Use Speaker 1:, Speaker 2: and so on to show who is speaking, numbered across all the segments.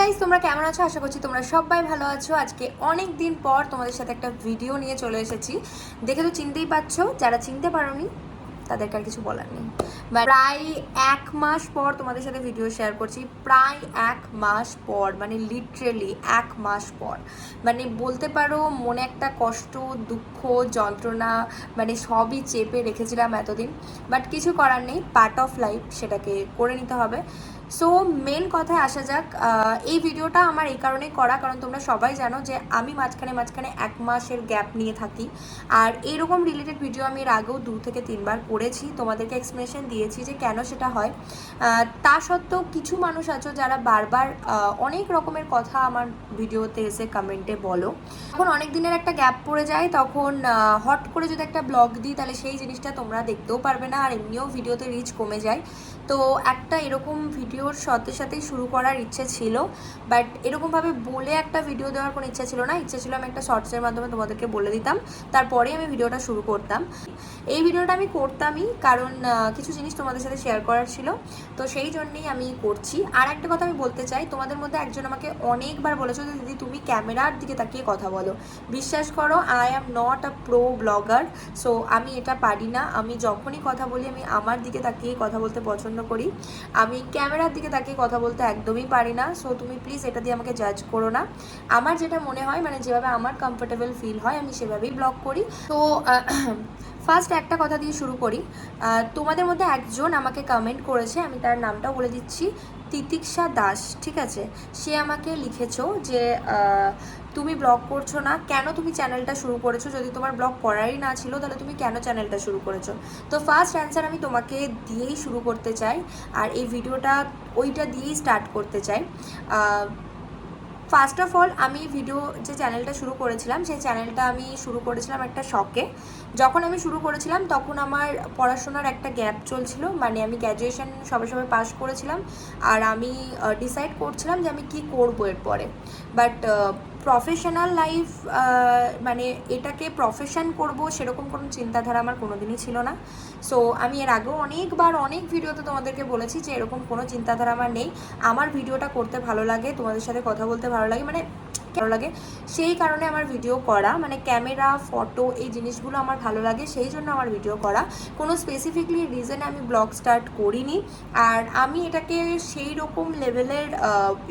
Speaker 1: Guys তোমরা কেমন আছো? আশা করছি তোমরা সবাই ভালো আছো। আজকে অনেক দিন পর তোমাদের সাথে একটা ভিডিও নিয়ে চলে এসেছি। দেখে তো চিনতেই পারছ, যারা চিনতে পারোনি, তাদেরকে আর কিছু বলার নেই। প্রায় এক মাস পর তোমাদের সাথে ভিডিও শেয়ার করছি। প্রায় এক মাস পর মানে লিটারেলি এক মাস পর। মানে বলতে পারো, মনে একটা কষ্ট, দুঃখ, যন্ত্রণা মানে সবই চেপে রেখেছিলাম এতদিন। বাট কিছু করার নেই পার্ট অফ লাইফ সেটাকে করে নিতে হবে। সো মেন কথায় আসা যাক এই ভিডিওটা আমার এই কারণেই করা, কারণ তোমরা সবাই জানো যে আমি মাঝখানে মাঝখানে এক মাসের গ্যাপ নিয়ে থাকি। আর এইরকম রিলেটেড ভিডিও আমি এর আগেও দু থেকে তিনবার করেছি। তোমাদেরকে এক্সপ্লেনেশন দিয়েছি যে কেন সেটা হয়। তা সত্ত্বেও কিছু মানুষ আছো যারা বারবার অনেক রকমের কথা আমার ভিডিওতে এসে কমেন্টে বলো। যখন অনেক দিনের একটা গ্যাপ পড়ে যায়, তখন হট করে যদি একটা ব্লগ দিই, তাহলে সেই জিনিসটা তোমরা দেখতেও পারবে না, আর এমনিও ভিডিওতে রিচ কমে যায়। তো একটা এরকম ভিডিওর সাথে সাথেই শুরু করার ইচ্ছে ছিল বাট এরকমভাবে বলে একটা ভিডিও দেওয়ার কোনো ইচ্ছা ছিল না। ইচ্ছে ছিল আমি একটা শর্টসের মাধ্যমে তোমাদেরকে বলে দিতাম তারপরে আমি ভিডিওটা শুরু করতাম। এই ভিডিওটা আমি করতামই, কারণ কিছু জিনিস তোমাদের সাথে শেয়ার করার ছিল, তো সেই জন্যেই আমি করছি। আর একটা কথা আমি বলতে চাই, তোমাদের মধ্যে একজন আমাকে অনেকবার বলেছ যে, দিদি, তুমি ক্যামেরার দিকে তাকিয়ে কথা বলো। বিশ্বাস করো I am not a pro blogger so আমি এটা পারি না। আমি যখনই কথা বলি, আমি আমার দিকে তাকিয়ে কথা বলতে পছন্দ করি। আমি ক্যামেরার দিকে তাকিয়ে কথা বলতে একদমই পারি না। সো তুমি প্লিজ এটা দিয়ে আমাকে জাজ করো না। আমার যেটা মনে হয় মানে যেভাবে আমার কমফোর্টেবল ফিল হয়, আমি সেভাবেই ব্লগ করি। তো ফার্স্ট একটা কথা দিয়ে শুরু করি। তোমাদের মধ্যে একজন আমাকে কমেন্ট করেছে, আমি তার নামটাও বলে দিচ্ছি, তিতিক্ষা দাস, ঠিক আছে? সে আমাকে লিখেছ যে তুমি ব্লগ করছ না, কেন তুমি চ্যানেলটা শুরু করেছ? যদি তোমার ব্লগ করারই না ছিল, তাহলে তুমি কেন চ্যানেলটা শুরু করেছ? তো ফার্স্ট অ্যান্সার আমি তোমাকে দিয়েই শুরু করতে চাই, আর এই ভিডিওটা ওইটা দিয়েই স্টার্ট করতে চাই। ফার্স্ট অফ অল আমি ভিডিও যে চ্যানেলটা শুরু করেছিলাম, সেই চ্যানেলটা আমি শুরু করেছিলাম একটা শখে যখন আমি শুরু করেছিলাম, তখন আমার পড়াশোনার একটা গ্যাপ চলছিল মানে আমি গ্র্যাজুয়েশন সবে সবে পাস করেছিলাম, আর আমি ডিসাইড করছিলাম যে আমি কি করব এরপরে। বাট প্রফেশনাল লাইফ মানে এটাকে প্রফেশন করব সেরকম কোনো চিন্তাধারা আমার কোনো দিনই ছিল না। সো আমি এর আগেও অনেকবার অনেক ভিডিওতে তোমাদেরকে বলেছি যে এরকম কোনো চিন্তাধারা আমার নেই। আমার ভিডিওটা করতে ভালো লাগে, তোমাদের সাথে কথা বলতে ভালো লাগে। মানে ভালো লাগে। সেই কারণে আমার ভিডিও করা মানে ক্যামেরা ফটো এই জিনিসগুলো আমার ভালো লাগে, সেই জন্য আমার ভিডিও করা। কোনো স্পেসিফিকলি রিজনে আমি ব্লগ স্টার্ট করিনি। আর আমি এটাকে সেই রকম লেভেলের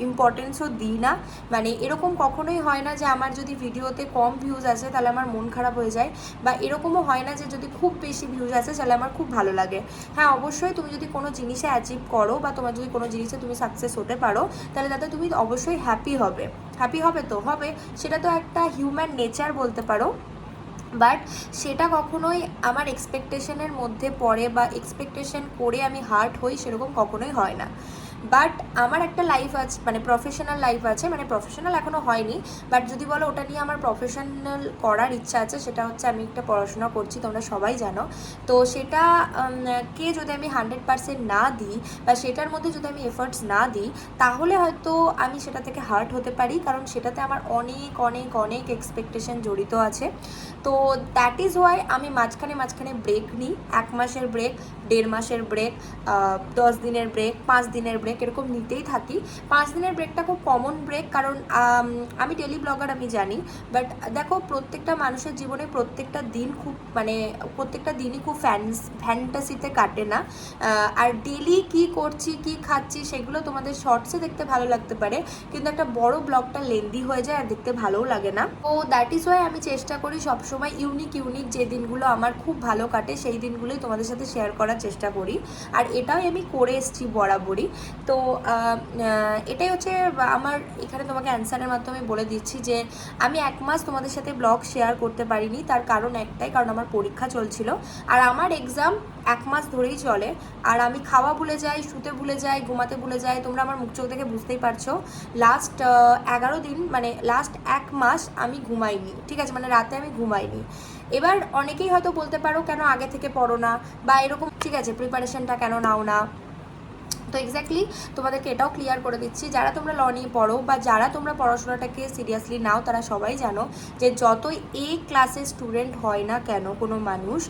Speaker 1: ইম্পর্টেন্সও দিই না। মানে এরকম কখনোই হয় না যে আমার যদি ভিডিওতে কম ভিউজ আসে তাহলে আমার মন খারাপ হয়ে যায়। বা এরকমও হয় না যে যদি খুব বেশি ভিউজ আসে তাহলে আমার খুব ভালো লাগে। হ্যাঁ অবশ্যই তুমি যদি কোনো জিনিসে অ্যাচিভ করো বা তোমার যদি কোনো জিনিসে তুমি সাকসেস হতে পারো, তাহলে তাতে তুমি অবশ্যই হ্যাপি হবে। হ্যাপি হবে তো হবে, সেটা তো একটা হিউম্যান নেচার বলতে পারো। বাট সেটা কখনোই আমার এক্সপেকটেশনের মধ্যে পড়ে বা এক্সপেকটেশন করে আমি হার্ট হই সেরকম কখনোই হয় না। বাট আমার একটা লাইফ আছে মানে প্রফেশনাল লাইফ আছে মানে প্রফেশনাল এখনও হয়নি। বাট যদি বলো ওটা নিয়ে আমার প্রফেশনাল করার ইচ্ছা আছে, সেটা হচ্ছে আমি একটা পড়াশোনা করছি, তোমরা সবাই জানো। তো সেটা কে যদি আমি হান্ড্রেড পার্সেন্ট না দিই বা সেটার মধ্যে যদি আমি এফার্টস না দিই, তাহলে হয়তো আমি সেটা থেকে হার্ট হতে পারি, কারণ সেটাতে আমার অনেক অনেক অনেক এক্সপেকটেশন জড়িত আছে। তো দ্যাট ইজ ওয়াই আমি মাঝখানে মাঝখানে ব্রেক নিই, এক মাসের ব্রেক দেড় মাসের ব্রেক দশ দিনের ব্রেক পাঁচ দিনের ব্রেক এরকম নিতেই থাকি। পাঁচ দিনের ব্রেকটা খুব কমন ব্রেক কারণ, আমি ডেলি ব্লগার আমি জানি। বাট দেখো, প্রত্যেকটা মানুষের জীবনে প্রত্যেকটা দিন খুব মানে প্রত্যেকটা দিনই খুব ফ্যান্স ফ্যান্টাসিতে কাটে না। আর ডেলি কি করছি, কি খাচ্ছি, সেগুলো তোমাদের শর্টসে দেখতে ভালো লাগতে পারে। কিন্তু একটা বড় ব্লগটা লেন্দি হয়ে যায় আর দেখতে ভালোও লাগে না। তো দ্যাট ইজ ওয়াই আমি চেষ্টা করি সবসময় ইউনিক ইউনিক যে দিনগুলো আমার খুব ভালো কাটে, সেই দিনগুলোই তোমাদের সাথে শেয়ার করার চেষ্টা করি। আর এটাও আমি করে এসেছি বরাবরই। তো এটাই হচ্ছে আমার এখানে তোমাকে অ্যান্সারের মাধ্যমে বলে দিচ্ছি যে, আমি এক মাস তোমাদের সাথে ব্লগ শেয়ার করতে পারিনি। তার কারণ একটাই, কারণ আমার পরীক্ষা চলছিল। আর আমার এক্সাম এক মাস ধরেই চলে। আর আমি খাওয়া ভুলে যাই, শুতে ভুলে যাই, ঘুমাতে ভুলে যাই, তোমরা আমার মুখ চোখ দেখে বুঝতেই পারছ। লাস্ট এগারো দিন মানে লাস্ট এক মাস আমি ঘুমাইনি, ঠিক আছে? মানে রাতে আমি ঘুমাইনি। এবার অনেকেই হয়তো বলতে পারো, কেন আগে থেকে পড়ো না? বা এরকম, ঠিক আছে প্রিপারেশনটা কেন নাও না? তো এক্স্যাক্টলি তোমাদেরকে এটাও ক্লিয়ার করে দিচ্ছি, যারা তোমরা ল নিয়ে পড়ো বা যারা তোমরা পড়াশোনাটাকে সিরিয়াসলি নাও, তারা সবাই জানো যে যতই এ ক্লাসের স্টুডেন্ট হয় না কেন কোনো মানুষ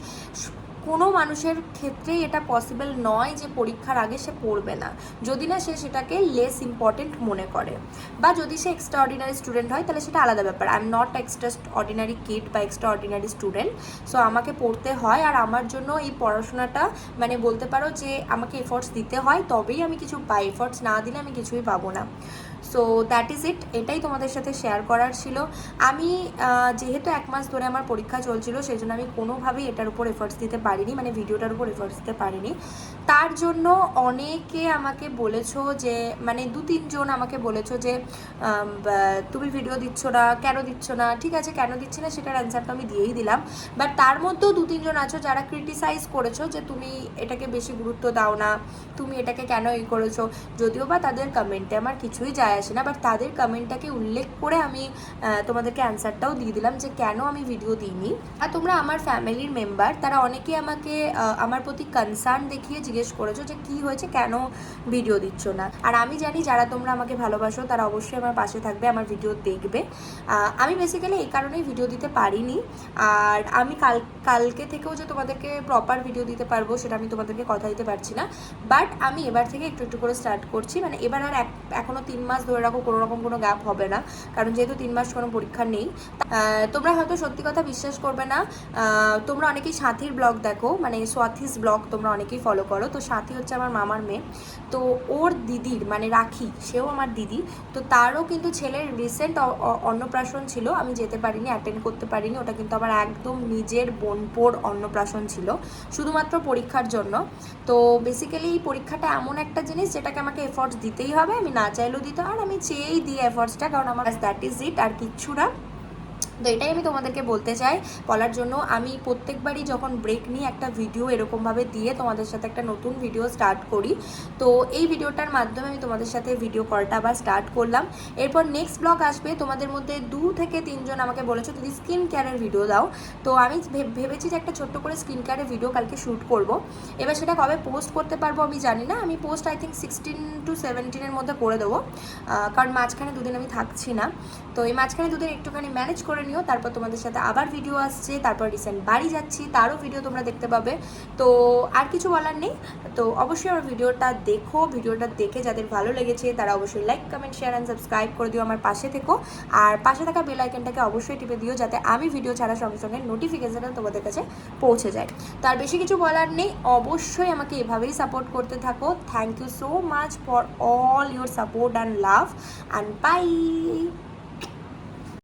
Speaker 1: কোনো মানুষের ক্ষেত্রেই এটা পসিবল নয় যে পরীক্ষার আগে সে পড়বে না। যদি না সে সেটাকে লেস ইম্পর্টেন্ট মনে করে। বা যদি সে এক্সট্রা অর্ডিনারি স্টুডেন্ট হয়, তাহলে সেটা আলাদা ব্যাপার। I am not extraordinary kid বা এক্সট্রা অর্ডিনারি স্টুডেন্ট সো আমাকে পড়তে হয় আর আমার জন্য এই পড়াশোনাটা মানে বলতে পারো যে আমাকে এফোর্টস দিতে হয়, তবেই আমি কিছু পাই এফোর্টস না দিলে আমি কিছুই পাবো না। সো দ্যাট ইজ ইট এটাই তোমাদের সাথে শেয়ার করার ছিল। আমি যেহেতু এক মাস ধরে আমার পরীক্ষা চলছিল সেই জন্য আমি কোনোভাবেই এটার উপর এফোর্টস দিতে পারিনি মানে ভিডিওটার উপর এফোর্টস দিতে পারিনি। তার জন্য অনেকে আমাকে বলেছ যে মানে দু তিনজন আমাকে বলেছ যে তুমি ভিডিও দিচ্ছ না, কেন দিচ্ছ না, ঠিক আছে, কেন দিচ্ছি না, সেটার অ্যান্সার তো আমি দিয়েই দিলাম। বাট তার মধ্যেও দু তিনজন আছো যারা ক্রিটিসাইজ করেছ যে, তুমি এটাকে বেশি গুরুত্ব দাও না, তুমি এটাকে কেন এই করেছ, যদিও বা তাদের কমেন্টে আমার কিছুই যায় আসে না বাট তাদের কমেন্টটাকে উল্লেখ করে আমি তোমাদেরকে অ্যান্সারটাও দিয়ে দিলাম যে কেন আমি ভিডিও দিইনি। আর তোমরা আমার ফ্যামিলির মেম্বার তারা অনেকে আমাকে আমার প্রতি কনসার্ন দেখিয়ে জিজ্ঞেস করেছ যে কি হয়েছে, কেন ভিডিও দিচ্ছ না। আর আমি জানি যারা তোমরা আমাকে ভালোবাসো, তারা অবশ্যই আমার পাশে থাকবে, আমার ভিডিও দেখবে। আমি বেসিক্যালি এই কারণেই ভিডিও দিতে পারিনি। আর আমি কাল, কালকে থেকেও যে তোমাদেরকে প্রপার ভিডিও দিতে পারব, সেটা আমি তোমাদেরকে কথা দিতে পারছি না। বাট আমি এবার থেকে একটু একটু করে স্টার্ট করছি। মানে এবার আর এখনও তিন মাস ধরে রাখো, কোনো রকম কোনো গ্যাপ হবে না। কারণ যেহেতু তিন মাস কোনো পরীক্ষা নেই তোমরা হয়তো সত্যি কথা বিশ্বাস করবে না। তোমরা অনেকেই সাথীর ব্লগ দেখো মানে সোয়াথিস ব্লগ তোমরা অনেকেই ফলো করো। তো সাথী হচ্ছে আমার মামার মেয়ে। তো ওর দিদির মানে রাখি, সেও আমার দিদি। তো তারও কিন্তু ছেলের রিসেন্ট অন্নপ্রাশন ছিল। আমি যেতে পারিনি অ্যাটেন্ড করতে পারিনি। ওটা কিন্তু আমার একদম নিজের বোনপোর অন্নপ্রাশন ছিল, শুধুমাত্র পরীক্ষার জন্য। তো বেসিক্যালি এই পরীক্ষাটা এমন একটা জিনিস যেটাকে আমাকে এফোর্টস দিতেই হবে। আমি না চাইলেও দিতে আর আমি চেয়েই দিই এফোর্টসটা কারণ আমার দ্যাট ইজ ইট আর কিচ্ছু না। তো এটাই আমি তোমাদেরকে বলতে চাই। বলার জন্য আমি প্রত্যেকবারই যখন ব্রেক নিই, একটা ভিডিও এরকমভাবে দিয়ে তোমাদের সাথে একটা নতুন ভিডিও স্টার্ট করি। তো এই ভিডিওটার মাধ্যমে আমি তোমাদের সাথে ভিডিও কলটা আবার স্টার্ট করলাম। এরপর নেক্সট ব্লগ আসবে, তোমাদের মধ্যে দু থেকে তিনজন আমাকে বলেছ, তুমি স্কিন কেয়ারের ভিডিও দাও। তো আমি ভেবেছি যে একটা ছোট্ট করে স্কিন কেয়ারের ভিডিও কালকে শ্যুট করব। এবার সেটা কবে পোস্ট করতে পারব আমি জানি না। আমি post I think sixteen to সেভেন্টিনের মধ্যে করে দেবো। কারণ মাঝখানে দুদিন আমি থাকছি না। তো এই মাঝখানে দুদিন একটুখানি ম্যানেজ করে নিও তারপর তোমাদের সাথে আবার ভিডিও আসছে, তারপর রিসেন্ট বাড়ি যাচ্ছি, তারও ভিডিও তোমরা দেখতে পাবে। তো আর কিছু বলার নেই। তো অবশ্যই আমার ভিডিওটা দেখো, ভিডিওটা দেখে যাদের ভালো লেগেছে, তারা অবশ্যই like comment share and subscribe করে দিও আমার পাশে থেকো। আর পাশে থাকা বেল আইকনটাকে অবশ্যই টিপে দিও যাতে আমি ভিডিও ছাড়ার সঙ্গে সঙ্গে নোটিফিকেশানটা তোমাদের কাছে পৌঁছে যায়। তার বেশি কিছু বলার নেই। অবশ্যই আমাকে এভাবেই সাপোর্ট করতে থাকো। Thank you so much for all your support and love and bye